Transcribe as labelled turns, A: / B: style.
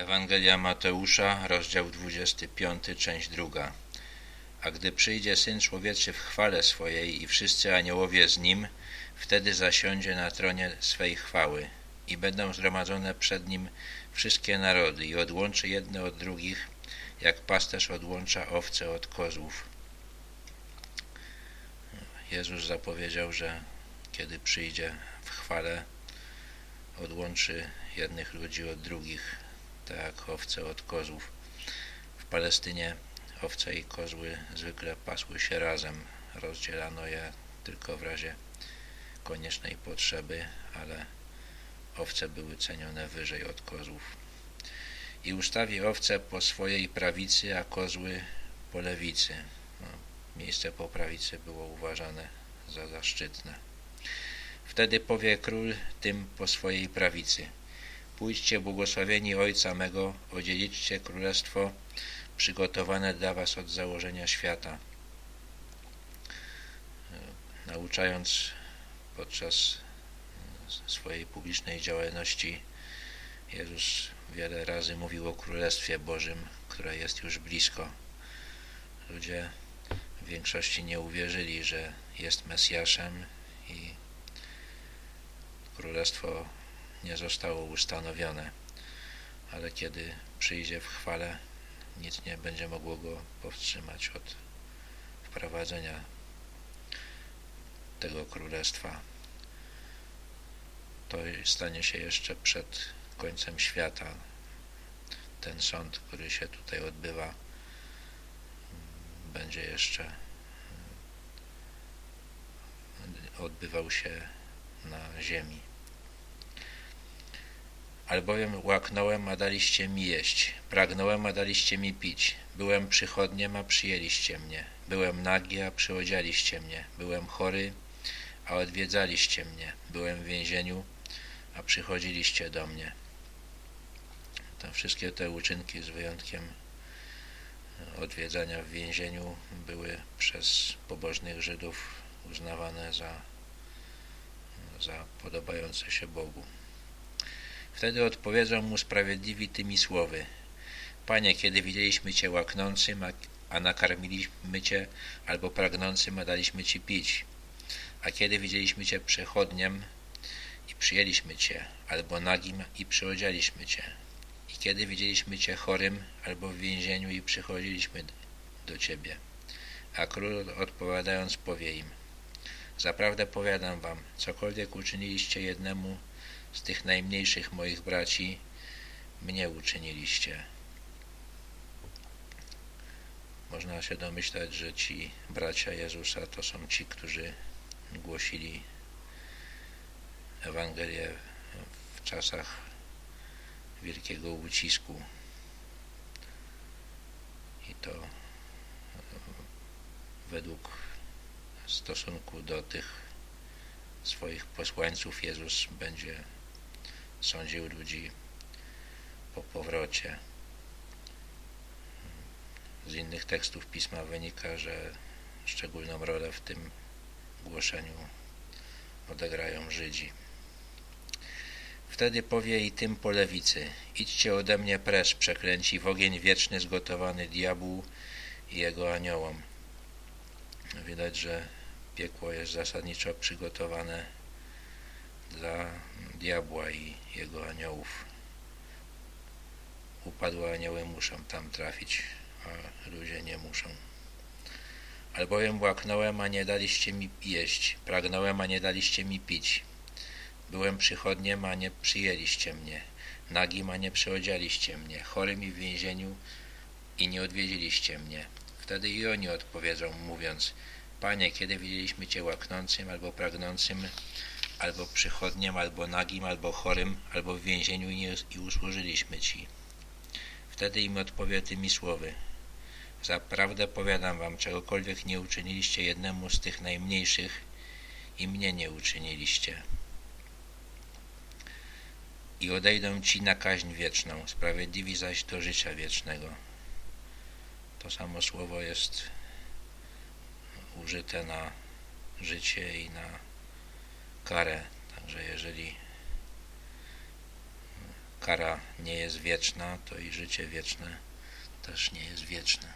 A: Ewangelia Mateusza, rozdział 25, część druga. A gdy przyjdzie Syn Człowieczy w chwale swojej i wszyscy aniołowie z Nim, wtedy zasiądzie na tronie swej chwały i będą zgromadzone przed Nim wszystkie narody i odłączy jedne od drugich, jak pasterz odłącza owce od kozłów. Jezus zapowiedział, że kiedy przyjdzie w chwale, odłączy jednych ludzi od drugich, tak jak owce od kozłów. W Palestynie owce i kozły zwykle pasły się razem. Rozdzielano je tylko w razie koniecznej potrzeby, ale owce były cenione wyżej od kozłów. I ustawi owce po swojej prawicy, a kozły po lewicy. No, miejsce po prawicy było uważane za zaszczytne. Wtedy powie król tym po swojej prawicy. Pójdźcie błogosławieni Ojca mego, odziedziczcie królestwo przygotowane dla was od założenia świata. Nauczając podczas swojej publicznej działalności, Jezus wiele razy mówił o Królestwie Bożym, które jest już blisko. Ludzie w większości nie uwierzyli, że jest Mesjaszem i Królestwo nie zostało ustanowione, ale kiedy przyjdzie w chwale, nic nie będzie mogło go powstrzymać od wprowadzenia tego królestwa. To stanie się jeszcze przed końcem świata. Ten sąd, który się tutaj odbywa, będzie jeszcze odbywał się na ziemi. Albowiem łaknąłem, a daliście mi jeść, pragnąłem, a daliście mi pić, byłem przychodniem, a przyjęliście mnie, byłem nagi, a przyodzialiście mnie, byłem chory, a odwiedzaliście mnie, byłem w więzieniu, a przychodziliście do mnie. To wszystkie te uczynki, z wyjątkiem odwiedzania w więzieniu, były przez pobożnych Żydów uznawane za, za podobające się Bogu. Wtedy odpowiedzą mu sprawiedliwi tymi słowy. Panie, kiedy widzieliśmy Cię łaknącym, a nakarmiliśmy Cię, albo pragnącym, a daliśmy Ci pić. A kiedy widzieliśmy Cię przechodniem i przyjęliśmy Cię, albo nagim i przyodzialiśmy Cię. I kiedy widzieliśmy Cię chorym, albo w więzieniu i przychodziliśmy do Ciebie. A król odpowiadając powie im, Zaprawdę powiadam wam, cokolwiek uczyniliście jednemu z tych najmniejszych moich braci, mnie uczyniliście. Można się domyślać, że ci bracia Jezusa to są ci, którzy głosili Ewangelię w czasach wielkiego ucisku. I to według stosunku do tych swoich posłańców Jezus będzie sądził ludzi po powrocie. Z innych tekstów Pisma wynika, że szczególną rolę w tym głoszeniu odegrają Żydzi. Wtedy powie i tym po lewicy, idźcie ode mnie precz, przeklęci, w ogień wieczny zgotowany diabłu i jego aniołom. Widać, że piekło jest zasadniczo przygotowane dla diabła i jego aniołów. Upadłe anioły muszą tam trafić, a ludzie nie muszą. Albowiem łaknąłem, a nie daliście mi jeść, pragnąłem, a nie daliście mi pić. Byłem przychodniem, a nie przyjęliście mnie, nagim, a nie przyodzialiście mnie, chorym i w więzieniu i nie odwiedziliście mnie. Wtedy i oni odpowiedzą, mówiąc, Panie, kiedy widzieliśmy Cię łaknącym albo pragnącym, albo przychodniem, albo nagim, albo chorym, albo w więzieniu i, i usłużyliśmy Ci. Wtedy im odpowie tymi słowy. Zaprawdę powiadam wam, czegokolwiek nie uczyniliście jednemu z tych najmniejszych i mnie nie uczyniliście. I odejdą ci na kaźń wieczną, sprawiedliwi zaś do życia wiecznego. To samo słowo jest użyte na życie i na karę. Także jeżeli kara nie jest wieczna, to i życie wieczne też nie jest wieczne.